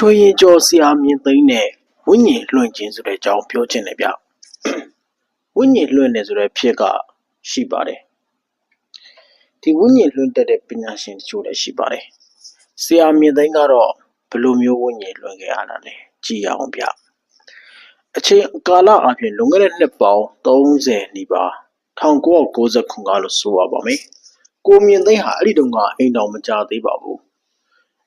ရွှေရင်ကျော်ဆရာမြင့်သိန်းနဲ့ဝိညာဉ်လွှင့်ခြင်းဆိုတဲ့အကြောင်းပြောချင်တယ်ဗျဝိညာဉ်လွှင့်တယ်ဆိုတဲ့ဖြစ်ကရှိပါတယ်ဒီဝိညာဉ်လွှင့်တတ်တဲ့ပညာရှင်တချို့လည်းရှိပါတယ်ဆရာမြင့်သိန်းကတော့ဘယ်လိုမျိုးဝိညာဉ်လွှင့်ခဲ့ရတာလဲကြည့်ရအောင်ဗျအချိန်ကာလအပြင်လွန်ခဲ့တဲ့နှစ်ပေါင်း30နီးပါး1990ခုကလို့ဆိုရပါမယ်ကိုမြင့်သိန်းဟာအဲ့ဒီတုန်းကအိမ်တော်မကြသေးပါဘူး။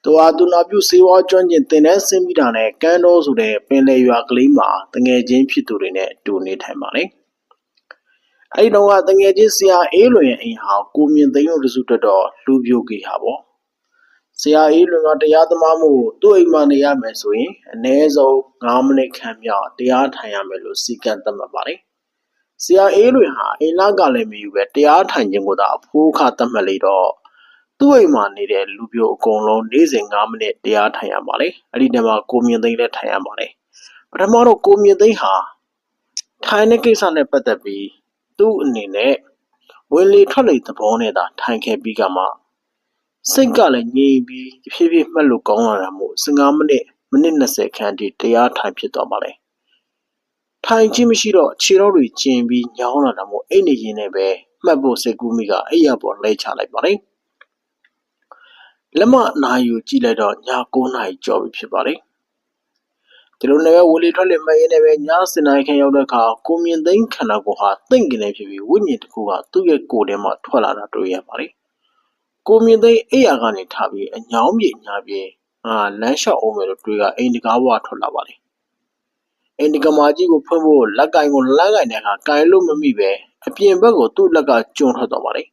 သူဟာသူနာပြုစေဝါကျွမ်းကျင်တင်တဲ့ဆင်းပြီးတာနဲ့ကန်းတော်ဆိုတဲ့ပင်လယ်ရွာကလေးမှာတငယ်ချင်းဖြစ်သူတွေနဲ့အတူနေထိုင်ပါလေ။အဲဒီတော့ကတငယ်ချင်းဆရာအေးလွင်ရဲ့အိမ်ဟာကိုမြင့်သိန်းတို့တစုတက်တော့လူပြိုကြီးဟာပေါ့။ဆရာအေးလွင်ကတရားသမားမှုသူ့အိမ်မှာနေရမယ်ဆိုရင်အနည်းဆုံး9မိနစ်ခန့်မြောက်တရားထိုင်ရမယ်လို့စီကံသတ်မှတ်ပါလေ။ဆရာအေးလွင်ဟာအိမ်လာကလည်းမယူပဲတရားထိုင်ခြင်းကိုသာအဖိုးခသတ်မှတ်လိုက်တော့ သူ့အိမ်မှာနေတဲ့လူပြိုအကုန်လုံးနေ့စဉ်9မိနစ်တရားထိုင်ရပါလေအဲ့ဒီတည်းမှာကိုမြင့်သိန်းလည်းထိုင်ရပါလေပထမတော့ကိုမြင့်သိန်းဟာထိုင်တဲ့ကိစ္စနဲ့ပတ်သက်ပြီးသူ့အနေနဲ့ဝင်လေထွက်လေသဘောနဲ့သာထိုင်ခဲ့ပြီးကမှစိတ်ကလည်းငြိမ်ပြီးဖြည်းဖြည်းမှတ်လို့ကောင်းလာတာမို့15မိနစ်မိနစ်20ခန့်ထိတရားထိုင်ဖြစ်သွားပါလေထိုင်ခြင်းမရှိတော့ခြေတော်တွေကျင်ပြီးညောင်းလာတာမို့အိတ်နေရင်လည်းပဲမှတ်ဖို့စိတ်ကူးမိကအဲ့ရပေါ်လဲချလိုက်ပါလေ လက်မနာယူကြည့်လိုက်တော့ည9နာရီကျော်ပြီဖြစ်ပါတယ်ဒီလိုနဲ့ဝလီထွက်လေမရင်းနဲ့ပဲညစင်နိုင်ခန့်ရောက်တဲ့အခါကိုမြင့်သိန်းခန္ဓာကိုယ်ဟာတင့်ကနေဖြစ်ပြီးဝိညာဉ်တစ်ခုကသူ့ရဲ့ကိုယ်ထဲမှာထွက်လာတာတွေ့ရပါတယ်ကိုမြင့်သိန်းအိယာကနေထားပြီးအညောင်းပြေညာပြေအာလမ်းလျှောက်အောင်မယ်လို့တွေးကအိမ်တကားဘဝထွက်လာပါတယ်အိမ်တကမာကြီးကိုဖွင့်ဖို့လက်ကင်ကိုလမ်းကင်တဲ့အခါကင်လို့မမိပဲအပြင်ဘက်ကိုသူ့လက်ကကျွန်းထွက်သွားပါတယ်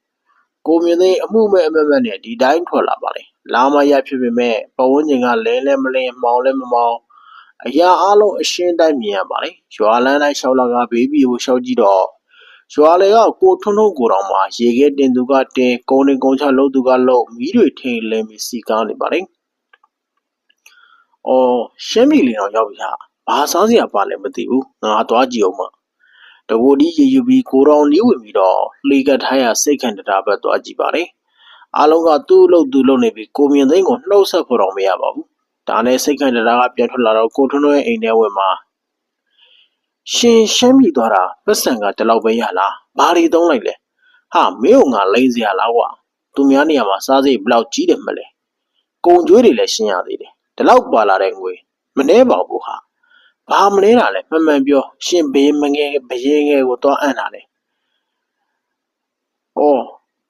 ကိုမြင့်သိန်းအမှုမဲ့အမက်မက်နဲ့ဒီတိုင်းထွက်လာပါတယ်လာမရဖြစ်ပေမဲ့ပတ်ဝန်းကျင်ကလဲလဲမလင်းမောင်လဲမမောင်အရာအလုံးအရှင်းတိုင်းမြင်ရပါတယ်ရွာလန်းတိုင်းရှောက်လာကဘေးဘီကိုရှောက်ကြည့်တော့ရွာလေကကိုထွန်းထွန်းကိုတော်မှာရေခဲတင်သူကတင်ကုန်းတင်ကုန်းချလို့သူကလို့မီးတွေထိန်လင်းပြီးစီကားနေပါတယ်။အော်ရှမ်းပြည်လေတော့ရောက်ပြီဟာဘာစားစရာပါလဲမသိဘူးငါသွားကြည့်အောင်မ တဘူဒီရေယူပြီးကိုတော်လေးဝင်ပြီးတော့လှေကထားရစိတ်ခံတတာဘက်သွားကြည့်ပါတယ်အားလုံးကသူ့အလုပ်သူလုပ်နေပြီးကိုမြင့်သိန်းကိုနှုတ်ဆက်ဖို့တော့မရပါဘူးဒါနဲ့စိတ်ခံတရာကပြန်ထွက်လာတော့ကိုထွန်းထွန်းရဲ့အိမ်ထဲဝင်မှာရှင်ရှမ်းပြည်သွားတာပတ်စံကဒီလောက်ပဲရလားဘာတွေသုံးလိုက်လဲဟာမင်းကငါလိမ့်စရာလားကွာသူများနေရာမှာစားစိတ်ဘလောက်ကြီးတယ်မလဲကုံကျွေးတွေလည်းရှင်းရသေးတယ်ဒီလောက်ပါလာတဲ့ငွေမနှဲပါဘူးဟာ ဘာမလဲတာလဲမှန်မှန်ပြော ရှင်ဘေးမငယ်ဘရင်ငယ်ကိုသွားအံ့တာလေဩ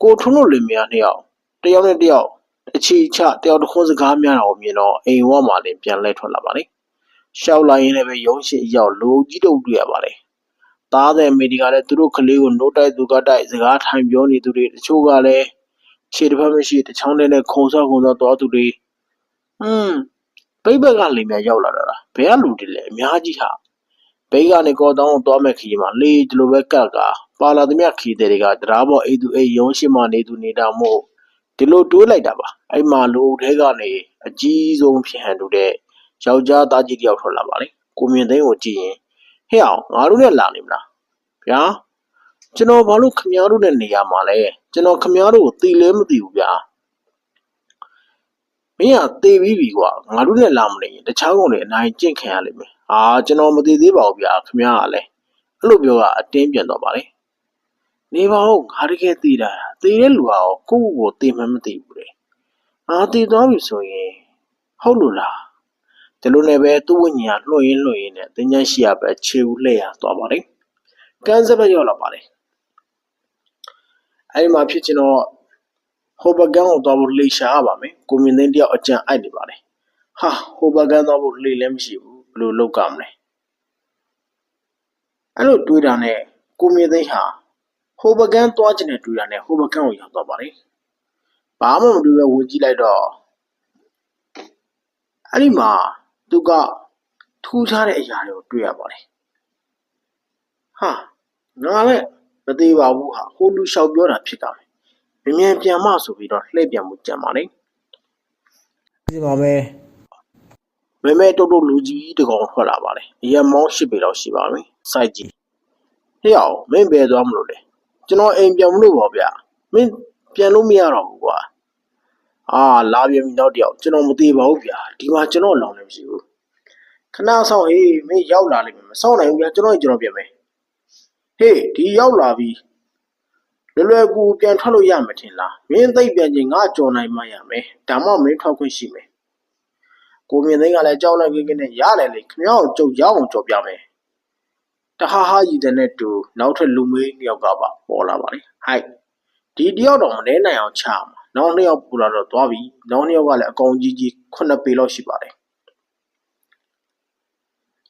ကိုထွန်းတို့လင်မယားနှစ်ယောက်တယောက်နဲ့တယောက်အချီချတယောက်တစ်ခွန်းစကားများတာကိုမြင်တော့အိမ်ဝမှာလည်းပြန်လဲထွက်လာပါလေရှောက်လာရင်းလည်းပဲရုံးရှိရောက်လိုကြီးတုပ်တွေ့ရပါလေသားတဲ့အမေဒီကလည်းသူတို့ကလေးကိုနှုတ်တိုက်သူကတိုက်စကားထိုင်ပြောနေသူတွေတချို့ကလည်းခြေတစ်ဖက်မရှိတချောင်းနဲ့ခုံဆောက်ခုံဆောက်သွားသူတွေဟွန်း ပိတ်ဘက်ကလိမ်များရောက်လာတာလားဘယ်ကလူတွေလဲအများကြီးဟာဘေးကနေကော်တောင်းကိုသွားမဲ့ခီမှာလေဒီလိုပဲကတ်ကပါလာသမျှခီတဲ့တွေကတရားပေါ်အိသူအိရုံးရှိမှနေသူနေတာမို့ဒီလိုတွေးလိုက်တာပါအဲ့မှာလူထဲကနေအကြီးဆုံးဖြစ်ဟန်တူတဲ့ယောက်ျားသားကြီးတယောက်ထွက်လာပါလေကိုမြင့်သိန်းကိုကြည့်ရင်ဟဲ့အောင်ငါတို့နဲ့လာနေမလားဗျာကျွန်တော်ဘာလို့ခမားတို့နဲ့နေရမှာလဲကျွန်တော်ခမားတို့ကိုသိလဲမသိဘူးဗျာ မင်းကသေပြီးပြီကွာငါတို့နဲ့လာမနေရင်တခြားကောင်တွေအနိုင်ကျင့်ခံရလိမ့်မယ်ဟာကျွန်တော်မသိသေးပါဘူးဗျာခမားကလည်းအဲ့လိုပြောကအတင်းပြန်တော့ပါလေနေပါဦးငါတကယ်သိတာသိတဲ့လူကရောကိုယ့်ကိုယ်သိမှမသိဘူးလေအာသိသွားပြီဆိုရင်ဟုတ်လို့လားဒီလိုနဲ့ပဲသူ့ဝိညာဉ်ကလွှတ်ရင်းလွှတ်ရင်းနဲ့တင်ညာရှိရပဲခြေဦးလှည့်ရသွားပါလေကန်းစက်ပဲရောက်လာပါလေအဲ့ဒီမှာဖြစ်ချင်တော့ ဟိုဘကန်ကိုသွားဖို့လှေရှာရပါမယ်ကိုမြင့်သိန်းတယောက်အကြံအိုက်နေပါလေဟာဟိုဘကန်သွားဖို့လှေလည်းမရှိဘူးဘယ်လိုလုပ်ကြမလဲအဲ့လိုတွေးတာနဲ့ကိုမြင့်သိန်းဟာဟိုဘကန်သွားချင်တဲ့တွေ့တာနဲ့ဟိုဘကန်ကိုရောက်သွားပါလေဘာမှမတွေ့ပဲဝင်ကြည့်လိုက်တော့အဲ့ဒီမှာသူကထူးခြားတဲ့အရာတွေကိုတွေ့ရပါတယ်ဟာငါလည်းမသေးပါဘူးဟာဟိုလူလျှောက်ပြောတာဖြစ်တာပဲ မြင်မြန်ပြန်မဆိုပြီးတော့လှည့်ပြန်မှုကြံပါလေဒီမှာပဲမဲမဲတုတ်တုတ်လူကြီးတကောင်ထွက်လာပါလေအရက်မောင်းရှစ်ပေလောက်ရှိပါမယ်စိုက်ကြည့်ဟေ့အောင်မင်းဘယ်သွားမလို့လဲကျွန်တော်အိမ်ပြန်မလို့ပါဗျမင်းပြန်လို့မရတော့ဘူးကွာအာလာပြန်ပြီနောက်တစ်ယောက်ကျွန်တော်မသေးပါဘူးဗျာဒီမှာကျွန်တော်လောင်လည်းမရှိဘူးခဏဆောင်ဟေးမင်းရောက်လာလိမ့်မယ်မဆောင်နိုင်ဘူးဗျာကျွန်တော်ကြီးကျွန်တော်ပြန်မယ်ဟေးဒီရောက်လာပြီ လွယ်လွယ်ကူကူပြန်ထွက်လို့ရမှာထင်လားမင်းသိပ်ပြန်ချင်းငါကြော်နိုင်မှရမယ်ဒါမှမင်းထွက်ခွင့်ရှိမယ်ကိုမြင့်သိန်းကလည်းကြောက်လိုက်ကိကိနဲ့ရတယ်လေခမောက်ကြုတ်ရအောင်ကြော်ပြမယ်တဟာဟာရည်တဲ့တူနောက်ထပ်လူမေးနှစ်ယောက်ကပါပေါ်လာပါလေဟိုက်ဒီတယောက်တော့မနေနိုင်အောင်ချမှာနောက်နှစ်ယောက်ပူလာတော့သွားပြီနောက်နှစ်ယောက်ကလည်းအကောင်ကြီးကြီးခုနှစ်ပေလောက်ရှိပါတယ်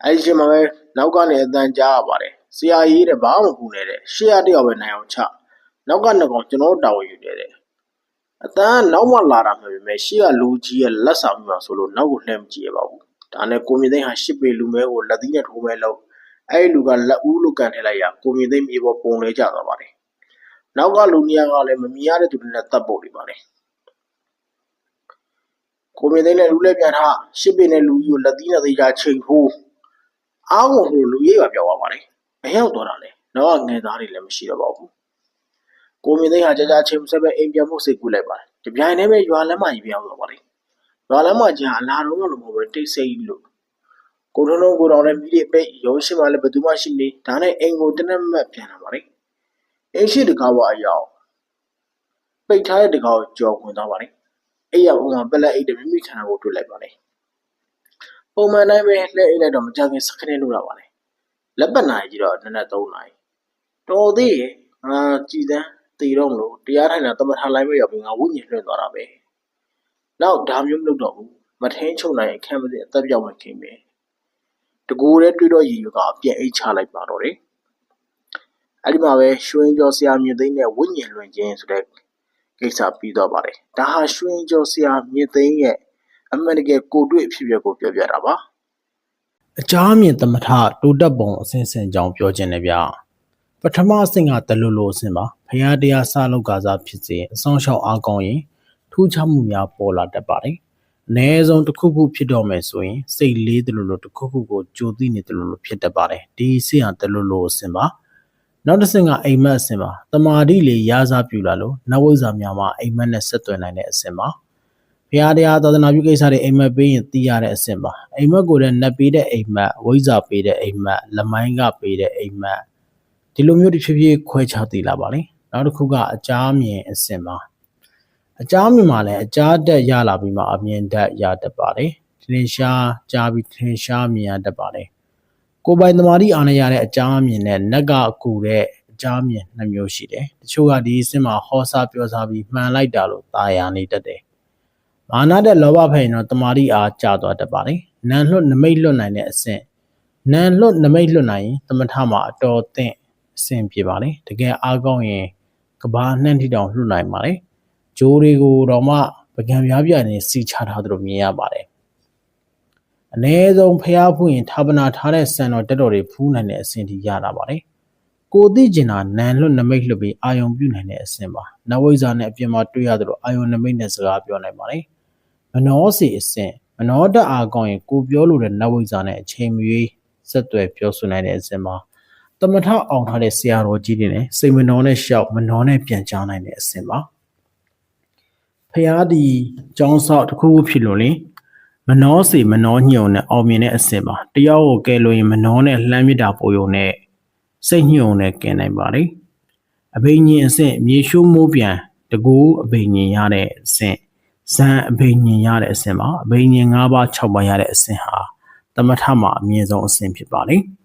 အဲဒီချိန်မှာပဲနောက်ကနေအတန်ကြားရပါတယ်ဆရာကြီးတဲ့ဘာမှမပူနေတဲ့ရှေ့ရတယောက်ပဲနိုင်အောင်ချ နောက်ကနှစ်ကောင်ကျွန်တော်တို့တာဝန်ယူနေတယ်အတန်နောက်မှလာတာမှပဲရှေ့ကလူကြီးရဲ့လက်ဆောင်ပြီးမှဆိုလို့နောက်ကိုလှမ်းမကြည့်ရပါဘူးဒါနဲ့ကိုမြင့်သိန်းဟာရှစ်ပေလူမဲကိုလက်သီးနဲ့ထိုးမဲလို့အဲ့ဒီလူကလက်ဦးလို့ကန်ထည့်လိုက်ရကိုမြင့်သိန်းမြေပေါ်ပုံလဲကျသွားပါတယ်နောက်ကလူနေရာကလည်းမမြင်ရတဲ့သူတွေနဲ့တပ်ပုတ်နေပါတယ်ကိုမြင့်သိန်းနဲ့လူလဲပြန်ထားရှစ်ပေနဲ့လူကြီးကိုလက်သီးနဲ့သေးချာချိန်ထိုးအားကုန်လို့လူရေးပါပြောက်သွားပါတယ်မရောက်တော့တာလေနောက်ကငယ်သားတွေလည်းမရှိတော့ပါဘူး ကိုမြင့်သိန်းဟာကြာကြာချိန်ဆက်ပဲအိမ်ပြန်ဖို့စိတ်ကူးလိုက်ပါတယ်ဒီပြိုင်နဲ့ပဲရွာလမ်းမကြီးပြောင်းသွားပါတယ်ရွာလမ်းမကြီးဟာအလားတော့လို့မဟုတ်ပဲတိတ်ဆိတ်လို့ကိုထုံးလုံးကိုတော်လည်းမိတွေပိတ်ရုံးရှိမှလည်းဘယ်သူမှရှိနေဒါနဲ့အိမ်ကိုတနက်မက်ပြန်လာပါတယ်အိမ်ရှိတကားဝအရောက်ပိတ်ထားတဲ့တကားကိုကြော်ခွင်သွားပါတယ်အဲ့ရောက်ဦးကပလက်အိတ်တမိမိခန္ဓာကိုတွေ့လိုက်ပါတယ်ပုံမှန်တိုင်းပဲလှည့်အိတ်လိုက်တော့မကြခင်စခနေလို့ရပါတယ်လက်ပတ်နိုင်ကြီးတော့နည်းနည်းသုံးနိုင်တော်သေးရဲ့ငါကြည်တန်း တည်တော့မလို့တရားထိုင်တာတမထာလိုက်ပဲရောက်ပြီးငါဝိညာဉ်လွှင့်သွားတာပဲနောက်ဒါမျိုးမလုပ်တော့ဘူးမထင်းချုံနိုင်အခက်မသိအသက်ပြောင်းမှခင်ပဲတကူတဲ့တွေ့တော့ရည်ရွယ်ကအပြက်အိတ်ချလိုက်ပါတော့တယ်အဲ့ဒီမှာပဲရွှင်ကျော်ဆရာမြင့်သိန်းနဲ့ဝိညာဉ်လွှင့်ခြင်းဆိုတဲ့ကိစ္စပြီးတော့ပါတယ်ဒါဟာရွှင်ကျော်ဆရာမြင့်သိန်းရဲ့အမှန်တကယ်ကိုတွေ့အဖြစ်အပျက်ကိုပြောပြတာပါအကြမ်းမြင်သမထတိုးတက်ပုံအစဉ်စဉ်ကြောင်းပြောခြင်းနဲ့ဗျ ပထမအဆင့်ကတလူလိုအဆင့်ပါဖရာတရားစလောက်ကစားဖြစ်စေအဆောင်ရှောက်အားကောင်းရင်ထူးခြားမှုများပေါ်လာတတ်ပါတယ်အ ਨੇ ဆုံးတစ်ခုခုဖြစ်တော့မယ်ဆိုရင်စိတ်လေးတလူလိုတစ်ခုခုကိုကြိုသိနေတလူလိုဖြစ်တတ်ပါတယ်ဒီအဆင့်ဟာတလူလိုအဆင့်ပါနောက်တစ်ဆင့်ကအိမ်မက်အဆင့်ပါတမာတိလေးရာစားပြူလာလို့နဝိဇ္ဇာများမှာအိမ်မက်နဲ့ဆက်သွယ်နိုင်တဲ့အဆင့်ပါဘုရားတရားသာသနာပြုကိစ္စတွေအိမ်မက်ပေးရင်သိရတဲ့အဆင့်ပါအိမ်မက်ကိုလည်းနတ်ပေးတဲ့အိမ်မက်ဝိဇ္ဇာပေးတဲ့အိမ်မက်လမိုင်းကပေးတဲ့အိမ်မက် ဒီလိုမျိုးတစ်ဖြည်းဖြည်းခွဲခြားသိလာပါလိမ့်နောက်တစ်ခုကအကြမ်းမြင်အဆင့်ပါအကြမ်းမြင်မှာလည်းအကြတက်ရလာပြီးမှအမြင်တက်ရတတ်ပါတယ်ထင်ရှားကြားပြီးထင်ရှားမြင်ရတတ်ပါတယ်ကိုယ်ပိုင်သမာဓိအာဏာရတဲ့အကြမ်းမြင်နဲ့နက်ကအကူတဲ့အကြမ်းမြင်နှစ်မျိုးရှိတယ်တချို့ကဒီအဆင့်မှာဟောစားပြောစားပြီးမှန်လိုက်တာလို့ตาရနေတတ်တယ်မာနတဲ့လောဘဖိန်တော့တမာတိအားကျသွားတတ်ပါတယ်နန်လွတ်နမိတ်လွတ်နိုင်တဲ့အဆင့်နန်လွတ်နမိတ်လွတ်နိုင်ရင်သမထမှာအတော်သင့် အဆင်ပြေပါလေတကယ်အားကောင်းရင်ကဘာနှံ့ထိတောင်လွတ်နိုင်ပါလေဂျိုးတွေကိုတော့မှပကံပြားပြနေစီချထားသလိုမြင်ရပါတယ်အ ਨੇ ဆုံးဖျားဖူးရင်ဌာပနာထားတဲ့စံတော်တက်တော်တွေဖူးနိုင်တဲ့အဆင့်ထိရတာပါလေကိုသိကျင်တာနန်လွတ်နမိတ်လွတ်ပြီးအာယုံပြုနိုင်တဲ့အဆင့်ပါနဝိဇ္ဇာနဲ့အပြင်မှာတွေ့ရသလိုအာယုံနမိတ်နဲ့စကားပြောနိုင်ပါလေမနောစီအဆင့်မနောတအားကောင်းရင်ကိုပြောလို့တဲ့နဝိဇ္ဇာနဲ့အချိန်မရွေးဆက်သွယ်ပြောဆိုနိုင်တဲ့အဆင့်ပါ တမထအောင်ထားတဲ့ဆရာတော်ကြီးတွေနဲ့စိတ်မနှောနဲ့ရှောက်မနှောနဲ့ပြန်ကြားနိုင်တဲ့အဆင့်ပါဖျားဒီကျောင်းဆောက်တစ်ခုခုဖြစ်လို့လေမနှောစီမနှောညုံနဲ့အောင်မြင်တဲ့အဆင့်ပါတယောက်ကိုကဲလို့ရင်မနှောနဲ့လှမ်းမြစ်တာပိုယုံနဲ့စိတ်ညုံနဲ့ကင်နိုင်ပါလေအဘိညာဉ်အဆင့်မြေရှိုးမိုးပြန်တကူအဘိညာဉ်ရတဲ့အဆင့်ဇန်အဘိညာဉ်ရတဲ့အဆင့်ပါအဘိညာဉ်၅ပါး၆ပါးရတဲ့အဆင့်ဟာတမထမှာအမြင့်ဆုံးအဆင့်ဖြစ်ပါလေ။